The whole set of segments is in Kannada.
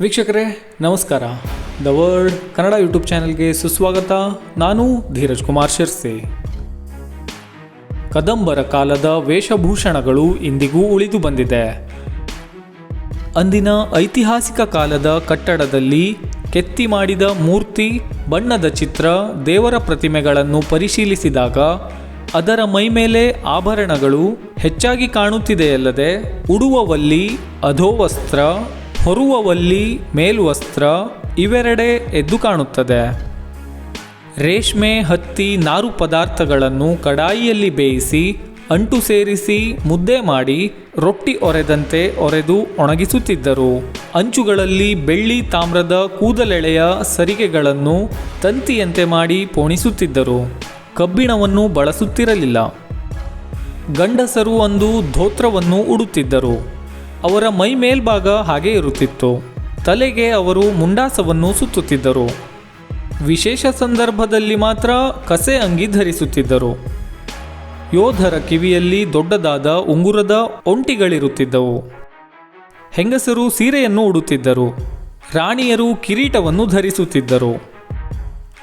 ವೀಕ್ಷಕರೇ, ನಮಸ್ಕಾರ. ದ ವರ್ಲ್ಡ್ ಕನ್ನಡ ಯೂಟ್ಯೂಬ್ ಚಾನೆಲ್ಗೆ ಸುಸ್ವಾಗತ. ನಾನು ಧೀರಜ್ ಕುಮಾರ್ ಶಿರ್ಸೆ. ಕದಂಬರ ಕಾಲದ ವೇಷಭೂಷಣಗಳು ಇಂದಿಗೂ ಉಳಿದು ಬಂದಿದೆ. ಅಂದಿನ ಐತಿಹಾಸಿಕ ಕಾಲದ ಕಟ್ಟಡದಲ್ಲಿ ಕೆತ್ತಿ ಮಾಡಿದ ಮೂರ್ತಿ, ಬಣ್ಣದ ಚಿತ್ರ, ದೇವರ ಪ್ರತಿಮೆಗಳನ್ನು ಪರಿಶೀಲಿಸಿದಾಗ ಅದರ ಮೈಮೇಲೆ ಆಭರಣಗಳು ಹೆಚ್ಚಾಗಿ ಕಾಣುತ್ತಿದೆಯಲ್ಲದೆ, ಉಡುವವಲ್ಲಿ, ಅಧೋವಸ್ತ್ರ ಹೊರುವವಲ್ಲಿ ಮೇಲ್ವಸ್ತ್ರ ಇವೆರಡೆ ಎದ್ದು ಕಾಣುತ್ತದೆ. ರೇಷ್ಮೆ, ಹತ್ತಿ, ನಾರು ಪದಾರ್ಥಗಳನ್ನು ಕಡಾಯಿಯಲ್ಲಿ ಬೇಯಿಸಿ, ಅಂಟು ಸೇರಿಸಿ ಮುದ್ದೆ ಮಾಡಿ ರೊಟ್ಟಿ ಒರೆದಂತೆ ಒರೆದು ಒಣಗಿಸುತ್ತಿದ್ದರು. ಅಂಚುಗಳಲ್ಲಿ ಬೆಳ್ಳಿ ತಾಮ್ರದ ಕೂದಲೆಳೆಯ ಸರಿಗೆಗಳನ್ನು ತಂತಿಯಂತೆ ಮಾಡಿ ಪೋಣಿಸುತ್ತಿದ್ದರು. ಕಬ್ಬಿಣವನ್ನು ಬಳಸುತ್ತಿರಲಿಲ್ಲ. ಗಂಡಸರು ಅಂದು ಧೋತ್ರವನ್ನು ಉಡುತ್ತಿದ್ದರು. ಅವರ ಮೈ ಮೇಲ್ಭಾಗ ಹಾಗೆ ಇರುತ್ತಿತ್ತು. ತಲೆಗೆ ಅವರು ಮುಂಡಾಸವನ್ನು ಸುತ್ತುತ್ತಿದ್ದರು. ವಿಶೇಷ ಸಂದರ್ಭದಲ್ಲಿ ಮಾತ್ರ ಕಸೆ ಅಂಗಿ ಧರಿಸುತ್ತಿದ್ದರು. ಯೋಧರ ಕಿವಿಯಲ್ಲಿ ದೊಡ್ಡದಾದ ಉಂಗುರದ ಒಂಟಿಗಳಿರುತ್ತಿದ್ದವು. ಹೆಂಗಸರು ಸೀರೆಯನ್ನು ಉಡುತ್ತಿದ್ದರು. ರಾಣಿಯರು ಕಿರೀಟವನ್ನು ಧರಿಸುತ್ತಿದ್ದರು.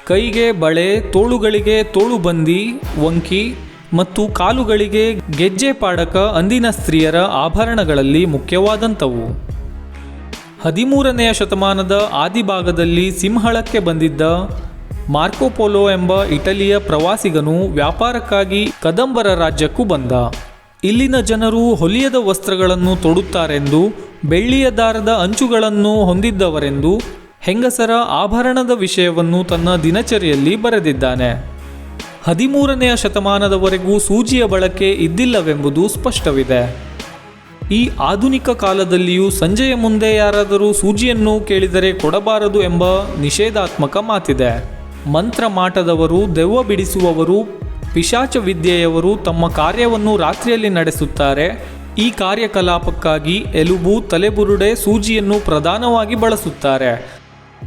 ಕೈಗೆ ಬಳೆ, ತೋಳುಗಳಿಗೆ ತೋಳುಬಂದಿ ವಂಕಿ ಮತ್ತು ಕಾಲುಗಳಿಗೆ ಗೆಜ್ಜೆ ಪಾಡಕ ಅಂದಿನ ಸ್ತ್ರೀಯರ ಆಭರಣಗಳಲ್ಲಿ ಮುಖ್ಯವಾದಂಥವು. ಹದಿಮೂರನೆಯ ಶತಮಾನದ ಆದಿಭಾಗದಲ್ಲಿ ಸಿಂಹಳಕ್ಕೆ ಬಂದಿದ್ದ ಮಾರ್ಕೋಪೋಲೋ ಎಂಬ ಇಟಲಿಯ ಪ್ರವಾಸಿಗನು ವ್ಯಾಪಾರಕ್ಕಾಗಿ ಕದಂಬರ ರಾಜ್ಯಕ್ಕೂ ಬಂದ. ಇಲ್ಲಿನ ಜನರು ಹೊಲಿಯದ ವಸ್ತ್ರಗಳನ್ನು ತೊಡುತ್ತಾರೆಂದು, ಬೆಳ್ಳಿಯ ದಾರದ ಅಂಚುಗಳನ್ನು ಹೊಂದಿದ್ದವರೆಂದು ಹೆಂಗಸರ ಆಭರಣದ ವಿಷಯವನ್ನು ತನ್ನ ದಿನಚರಿಯಲ್ಲಿ ಬರೆದಿದ್ದಾನೆ. ಹದಿಮೂರನೆಯ ಶತಮಾನದವರೆಗೂ ಸೂಜಿಯ ಬಳಕೆ ಇದ್ದಿಲ್ಲವೆಂಬುದು ಸ್ಪಷ್ಟವಿದೆ. ಈ ಆಧುನಿಕ ಕಾಲದಲ್ಲಿಯೂ ಸಂಜೆಯ ಮುಂದೆ ಯಾರಾದರೂ ಸೂಜಿಯನ್ನು ಕೇಳಿದರೆ ಕೊಡಬಾರದು ಎಂಬ ನಿಷೇಧಾತ್ಮಕ ಮಾತಿದೆ. ಮಂತ್ರ ಮಾಟದವರು, ದೆವ್ವ ಬಿಡಿಸುವವರು, ಪಿಶಾಚ ವಿದ್ಯೆಯವರು ತಮ್ಮ ಕಾರ್ಯವನ್ನು ರಾತ್ರಿಯಲ್ಲಿ ನಡೆಸುತ್ತಾರೆ. ಈ ಕಾರ್ಯಕಲಾಪಕ್ಕಾಗಿ ಎಲುಬು, ತಲೆಬುರುಡೆ ಸೂಜಿಯನ್ನು ಪ್ರಧಾನವಾಗಿ ಬಳಸುತ್ತಾರೆ.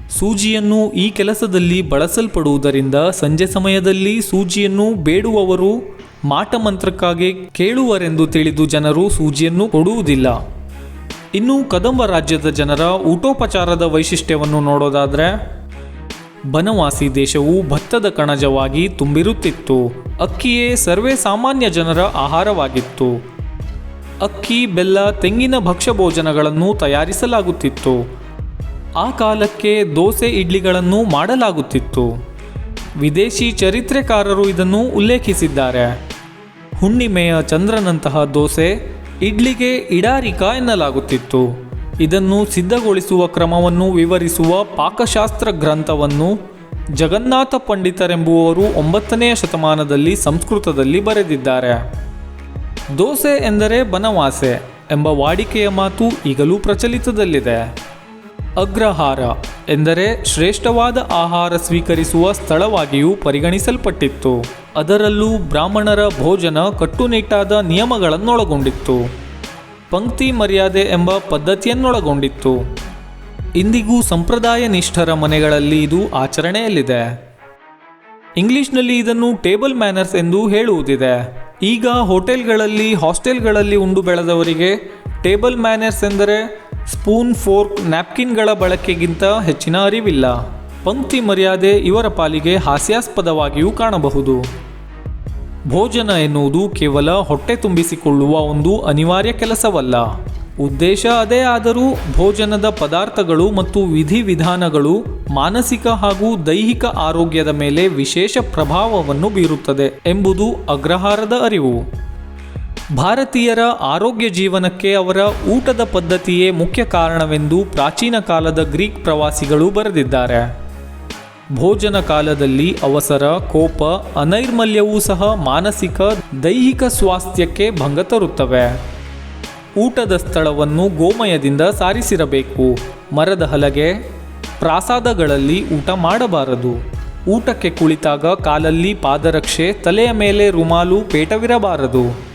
ಸೂಜಿಯನ್ನು ಈ ಕೆಲಸದಲ್ಲಿ ಬಳಸಲ್ಪಡುವುದರಿಂದ ಸಂಜೆ ಸಮಯದಲ್ಲಿ ಸೂಜಿಯನ್ನು ಬೇಡುವವರು ಮಾಟಮಂತ್ರಕ್ಕಾಗಿ ಕೇಳುವರೆಂದು ತಿಳಿದು ಜನರು ಸೂಜಿಯನ್ನು ಕೊಡುವುದಿಲ್ಲ. ಇನ್ನು ಕದಂಬ ರಾಜ್ಯದ ಜನರ ಊಟೋಪಚಾರದ ವೈಶಿಷ್ಟ್ಯವನ್ನು ನೋಡೋದಾದರೆ, ಬನವಾಸಿ ದೇಶವು ಭತ್ತದ ಕಣಜವಾಗಿ ತುಂಬಿರುತ್ತಿತ್ತು. ಅಕ್ಕಿಯೇ ಸರ್ವೇ ಸಾಮಾನ್ಯ ಜನರ ಆಹಾರವಾಗಿತ್ತು. ಅಕ್ಕಿ, ಬೆಲ್ಲ, ತೆಂಗಿನ ಭಕ್ಷ್ಯ ಭೋಜನಗಳನ್ನು ತಯಾರಿಸಲಾಗುತ್ತಿತ್ತು. ಆ ಕಾಲಕ್ಕೆ ದೋಸೆ ಇಡ್ಲಿಗಳನ್ನು ಮಾಡಲಾಗುತ್ತಿತ್ತು. ವಿದೇಶಿ ಚರಿತ್ರೆಕಾರರು ಇದನ್ನು ಉಲ್ಲೇಖಿಸಿದ್ದಾರೆ. ಹುಣ್ಣಿಮೆಯ ಚಂದ್ರನಂತಹ ದೋಸೆ ಇಡ್ಲಿಗೆ ಇಡಾರಿಕ ಎನ್ನಲಾಗುತ್ತಿತ್ತು. ಇದನ್ನು ಸಿದ್ಧಗೊಳಿಸುವ ಕ್ರಮವನ್ನು ವಿವರಿಸುವ ಪಾಕಶಾಸ್ತ್ರ ಗ್ರಂಥವನ್ನು ಜಗನ್ನಾಥ ಪಂಡಿತರೆಂಬುವವರು ಒಂಬತ್ತನೆಯ ಶತಮಾನದಲ್ಲಿ ಸಂಸ್ಕೃತದಲ್ಲಿ ಬರೆದಿದ್ದಾರೆ. ದೋಸೆ ಎಂದರೆ ಬನವಾಸೆ ಎಂಬ ವಾಡಿಕೆಯ ಮಾತು ಈಗಲೂ ಪ್ರಚಲಿತದಲ್ಲಿದೆ. ಅಗ್ರಹಾರ ಎಂದರೆ ಶ್ರೇಷ್ಠವಾದ ಆಹಾರ ಸ್ವೀಕರಿಸುವ ಸ್ಥಳವಾಗಿಯೂ ಪರಿಗಣಿಸಲ್ಪಟ್ಟಿತ್ತು. ಅದರಲ್ಲೂ ಬ್ರಾಹ್ಮಣರ ಭೋಜನ ಕಟ್ಟುನಿಟ್ಟಾದ ನಿಯಮಗಳನ್ನೊಳಗೊಂಡಿತ್ತು. ಪಂಕ್ತಿ ಮರ್ಯಾದೆ ಎಂಬ ಪದ್ಧತಿಯನ್ನೊಳಗೊಂಡಿತ್ತು. ಇಂದಿಗೂ ಸಂಪ್ರದಾಯ ನಿಷ್ಠರ ಮನೆಗಳಲ್ಲಿ ಇದು ಆಚರಣೆಯಲ್ಲಿದೆ. ಇಂಗ್ಲಿಷ್ನಲ್ಲಿ ಇದನ್ನು ಟೇಬಲ್ ಮ್ಯಾನರ್ಸ್ ಎಂದು ಹೇಳುವುದಿದೆ. ಈಗ ಹೋಟೆಲ್ಗಳಲ್ಲಿ ಹಾಸ್ಟೆಲ್ಗಳಲ್ಲಿ ಉಂಡು ಬೆಳೆದವರಿಗೆ ಟೇಬಲ್ ಮ್ಯಾನರ್ಸ್ ಎಂದರೆ ಸ್ಪೂನ್, ಫೋರ್ಕ್, ನ್ಯಾಪ್ಕಿನ್ಗಳ ಬಳಕೆಗಿಂತ ಹೆಚ್ಚಿನ ಅರಿವಿಲ್ಲ. ಪಂಕ್ತಿ ಮರ್ಯಾದೆ ಇವರ ಪಾಲಿಗೆ ಹಾಸ್ಯಾಸ್ಪದವಾಗಿಯೂ ಕಾಣಬಹುದು. ಭೋಜನ ಎನ್ನುವುದು ಕೇವಲ ಹೊಟ್ಟೆ ತುಂಬಿಸಿಕೊಳ್ಳುವ ಒಂದು ಅನಿವಾರ್ಯ ಕೆಲಸವಲ್ಲ. ಉದ್ದೇಶ ಅದೇ ಆದರೂ ಭೋಜನದ ಪದಾರ್ಥಗಳು ಮತ್ತು ವಿಧಿವಿಧಾನಗಳು ಮಾನಸಿಕ ಹಾಗೂ ದೈಹಿಕ ಆರೋಗ್ಯದ ಮೇಲೆ ವಿಶೇಷ ಪ್ರಭಾವವನ್ನು ಬೀರುತ್ತದೆ ಎಂಬುದು ಅಗ್ರಹಾರದ ಅರಿವು. ಭಾರತೀಯರ ಆರೋಗ್ಯ ಜೀವನಕ್ಕೆ ಅವರ ಊಟದ ಪದ್ಧತಿಯೇ ಮುಖ್ಯ ಕಾರಣವೆಂದು ಪ್ರಾಚೀನ ಕಾಲದ ಗ್ರೀಕ್ ಪ್ರವಾಸಿಗಳು ಬರೆದಿದ್ದಾರೆ. ಭೋಜನ ಕಾಲದಲ್ಲಿ ಅವಸರ, ಕೋಪ, ಅನೈರ್ಮಲ್ಯವೂ ಸಹ ಮಾನಸಿಕ, ದೈಹಿಕ ಸ್ವಾಸ್ಥ್ಯಕ್ಕೆ ಭಂಗ ತರುತ್ತವೆ. ಊಟದ ಸ್ಥಳವನ್ನು ಗೋಮಯದಿಂದ ಸಾರಿಸಿರಬೇಕು. ಮರದ ಹಲಗೆ, ಪ್ರಾಸಾದಗಳಲ್ಲಿ ಊಟ ಮಾಡಬಾರದು. ಊಟಕ್ಕೆ ಕುಳಿತಾಗ ಕಾಲಲ್ಲಿ ಪಾದರಕ್ಷೆ, ತಲೆಯ ಮೇಲೆ ರುಮಾಲು, ಪೇಟವಿರಬಾರದು.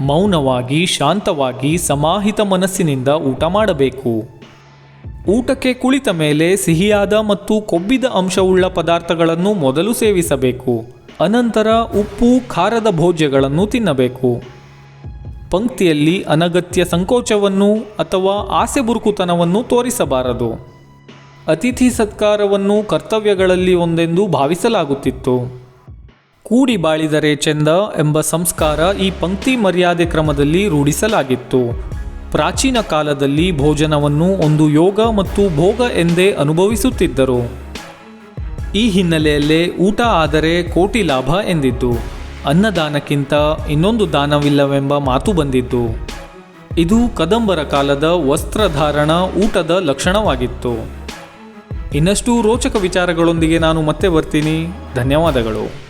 ಮೌನವಾಗಿ, ಶಾಂತವಾಗಿ, ಸಮಾಹಿತ ಮನಸ್ಸಿನಿಂದ ಊಟ ಮಾಡಬೇಕು. ಊಟಕ್ಕೆ ಕುಳಿತ ಮೇಲೆ ಸಿಹಿಯಾದ ಮತ್ತು ಕೊಬ್ಬಿದ ಅಂಶವುಳ್ಳ ಪದಾರ್ಥಗಳನ್ನು ಮೊದಲು ಸೇವಿಸಬೇಕು. ಅನಂತರ ಉಪ್ಪು, ಖಾರದ ಭೋಜ್ಯಗಳನ್ನು ತಿನ್ನಬೇಕು. ಪಂಕ್ತಿಯಲ್ಲಿ ಅನಗತ್ಯ ಸಂಕೋಚವನ್ನು ಅಥವಾ ಆಸೆ ಬುರುಕುತನವನ್ನು ತೋರಿಸಬಾರದು. ಅತಿಥಿ ಸತ್ಕಾರವನ್ನು ಕರ್ತವ್ಯಗಳಲ್ಲಿ ಒಂದೆಂದು ಭಾವಿಸಲಾಗುತ್ತಿತ್ತು. ಕೂಡಿ ಬಾಳಿದರೆ ಚೆಂದ ಎಂಬ ಸಂಸ್ಕಾರ ಈ ಪಂಕ್ತಿ ಮರ್ಯಾದೆ ಕ್ರಮದಲ್ಲಿ ರೂಢಿಸಲಾಗಿತ್ತು. ಪ್ರಾಚೀನ ಕಾಲದಲ್ಲಿ ಭೋಜನವನ್ನು ಒಂದು ಯೋಗ ಮತ್ತು ಭೋಗ ಎಂದೇ ಅನುಭವಿಸುತ್ತಿದ್ದರು. ಈ ಹಿನ್ನೆಲೆಯಲ್ಲೇ ಊಟ ಆದರೆ ಕೋಟಿ ಲಾಭ ಎಂದಿದ್ದು ಅನ್ನದಾನಕ್ಕಿಂತ ಇನ್ನೊಂದು ದಾನವಿಲ್ಲವೆಂಬ ಮಾತು ಬಂದಿದ್ದು ಇದು ಕದಂಬರ ಕಾಲದ ವಸ್ತ್ರಧಾರಣ ಊಟದ ಲಕ್ಷಣವಾಗಿತ್ತು. ಇನ್ನಷ್ಟು ರೋಚಕ ವಿಚಾರಗಳೊಂದಿಗೆ ನಾನು ಮತ್ತೆ ಬರ್ತೀನಿ. ಧನ್ಯವಾದಗಳು.